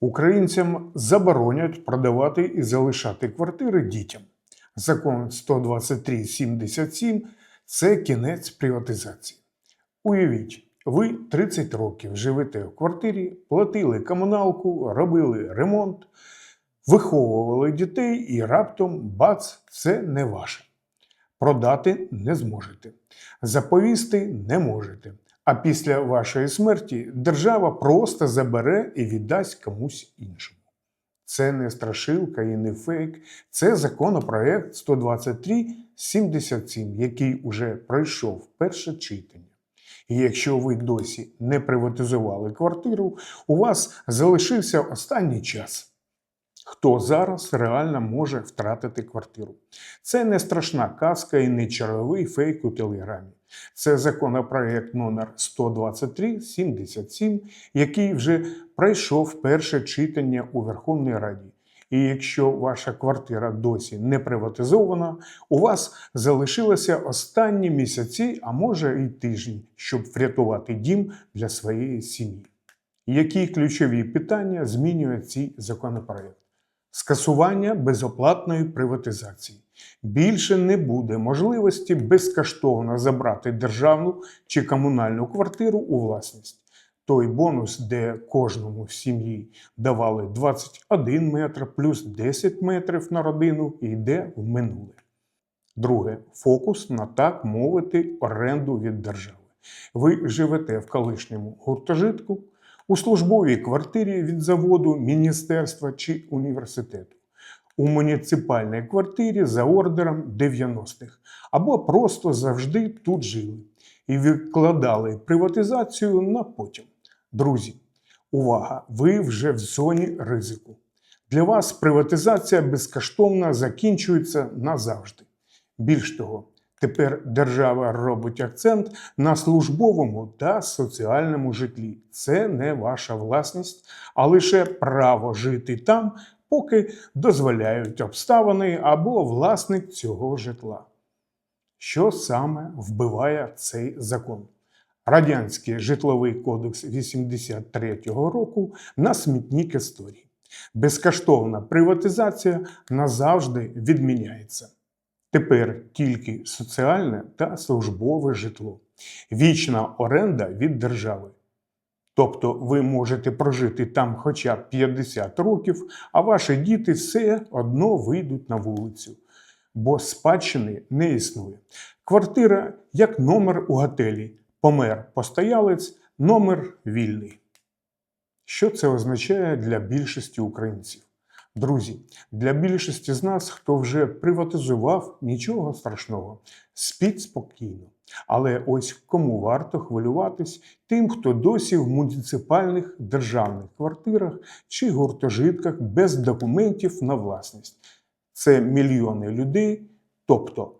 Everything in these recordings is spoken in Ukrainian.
Українцям заборонять продавати і залишати квартири дітям. Закон 123.77 – це кінець приватизації. Уявіть, ви 30 років живете в квартирі, платили комуналку, робили ремонт, виховували дітей і раптом бац, це не ваше. Продати не зможете, заповісти не можете. А після вашої смерті держава просто забере і віддасть комусь іншому. Це не страшилка і не фейк, це законопроект 123.77, який уже пройшов перше читання. І якщо ви досі не приватизували квартиру, у вас залишився останній час. Хто зараз реально може втратити квартиру? Це не страшна казка і не черговий фейк у телеграмі. Це законопроект номер 123.77, який вже пройшов перше читання у Верховній Раді. І якщо ваша квартира досі не приватизована, у вас залишилося останні місяці, а може і тижні, щоб врятувати дім для своєї сім'ї. Які ключові питання змінює цей законопроект? Скасування безоплатної приватизації. Більше не буде можливості безкоштовно забрати державну чи комунальну квартиру у власність. Той бонус, де кожному в сім'ї давали 21 метр плюс 10 метрів на родину, йде в минуле. Друге фокус на так мовити оренду від держави. Ви живете в колишньому гуртожитку, у службовій квартирі від заводу, міністерства чи університету, у муніципальній квартирі за ордером 90-х, або просто завжди тут жили і відкладали приватизацію на потім. Друзі, увага! Ви вже в зоні ризику. Для вас приватизація безкоштовна закінчується назавжди. Більш того, Тепер держава робить акцент на службовому та соціальному житлі. Це не ваша власність, а лише право жити там, поки дозволяють обставини або власник цього житла. Що саме вбиває цей закон? Радянський житловий кодекс 83-го року на смітник історії. Безкоштовна приватизація назавжди відміняється. Тепер тільки соціальне та службове житло, вічна оренда від держави. Тобто ви можете прожити там хоча б 50 років, а ваші діти все одно вийдуть на вулицю, бо спадщини не існує. Квартира як номер у готелі, помер постоялець, номер вільний. Що це означає для більшості українців? Друзі, для більшості з нас, хто вже приватизував, нічого страшного, спіть спокійно. Але ось кому варто хвилюватись тим, хто досі в муніципальних державних квартирах чи гуртожитках без документів на власність. Це мільйони людей, тобто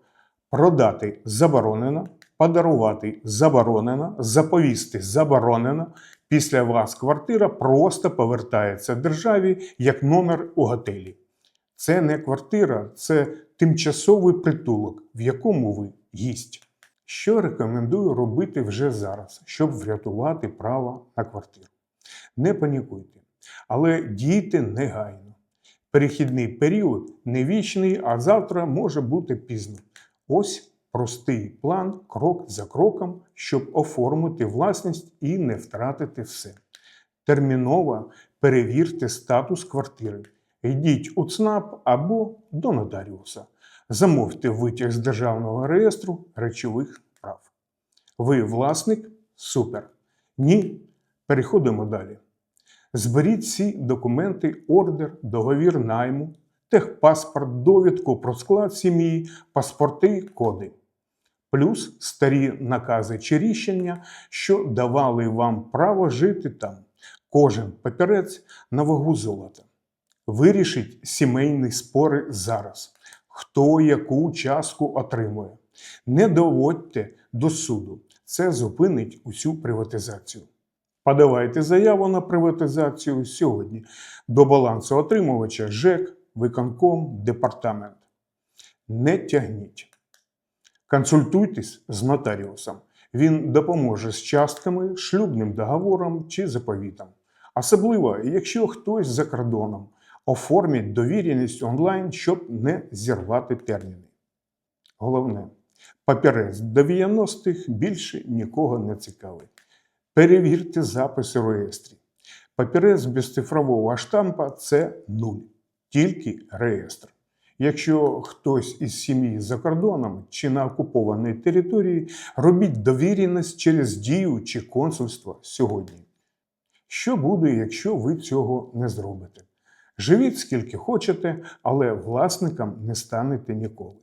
продати заборонено, подарувати заборонено, заповісти заборонено. Після вас квартира просто повертається державі як номер у готелі. Це не квартира, це тимчасовий притулок, в якому ви гість. Що рекомендую робити вже зараз, щоб врятувати право на квартиру? Не панікуйте, але дійте негайно. Перехідний період не вічний, а завтра може бути пізно. Ось простий план крок за кроком, щоб оформити власність і не втратити все. Терміново перевірте статус квартири. Йдіть у ЦНАП або до нотаріуса. Замовте витяг з Державного реєстру речових прав. Ви власник? Супер. Ні. Переходимо далі. Зберіть всі документи, ордер, договір найму, техпаспорт, довідку про склад сім'ї, паспорти, коди. Плюс старі накази чи рішення, що давали вам право жити там. Кожен папірець на вагу золота. Вирішіть сімейні спори зараз. Хто яку частку отримує. Не доводьте до суду. Це зупинить усю приватизацію. Подавайте заяву на приватизацію сьогодні до балансу отримувача ЖЕК, виконком, департамент. Не тягніть. Консультуйтесь з нотаріусом. Він допоможе з частками, шлюбним договором чи заповітом. Особливо, якщо хтось за кордоном оформить довіреність онлайн, щоб не зірвати терміни. Головне, папірець до 90-х більше нікого не цікавить. Перевірте записи реєстрі. Папірець без цифрового штампа це нуль, тільки реєстр. Якщо хтось із сім'ї за кордоном чи на окупованій території, робіть довіреність через дію чи консульство сьогодні. Що буде, якщо ви цього не зробите? Живіть скільки хочете, але власником не станете ніколи.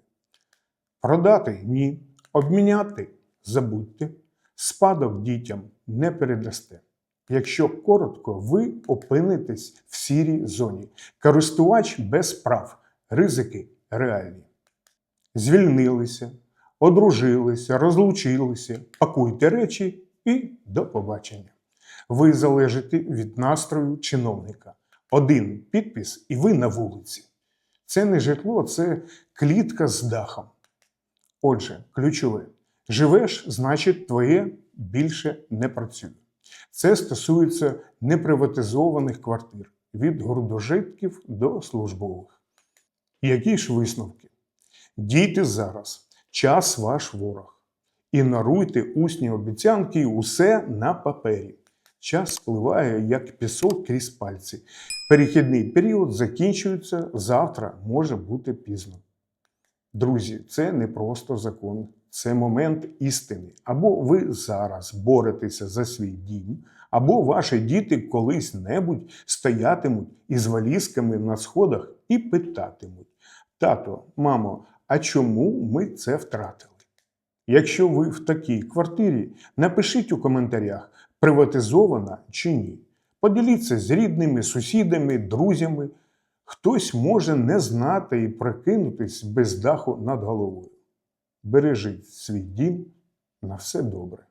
Продати ні, обміняти забудьте, спадок дітям не передасте. Якщо коротко, ви опинитесь в сірій зоні. Користувач без прав, ризики реальні. Звільнилися, одружилися, розлучилися, пакуйте речі і до побачення. Ви залежите від настрою чиновника. Один підпис, і ви на вулиці. Це не житло, це клітка з дахом. Отже, ключове: живеш, значить, твоє більше не працює. Це стосується неприватизованих квартир від гуртожитків до службових. Які ж висновки? Дійте зараз, час ваш ворог. І наруйте усні обіцянки і усе на папері. Час спливає, як пісок крізь пальці. Перехідний період закінчується завтра, може бути пізно. Друзі, це не просто закон, це момент істини. Або ви зараз боретеся за свій дім, або ваші діти колись небудь стоятимуть із валізками на сходах і питатимуть: Тато, мамо, а чому ми це втратили? Якщо ви в такій квартирі, напишіть у коментарях, приватизована чи ні. Поділіться з рідними, сусідами, друзями. Хтось може не знати і прокинутись без даху над головою. Бережіть свій дім на все добре.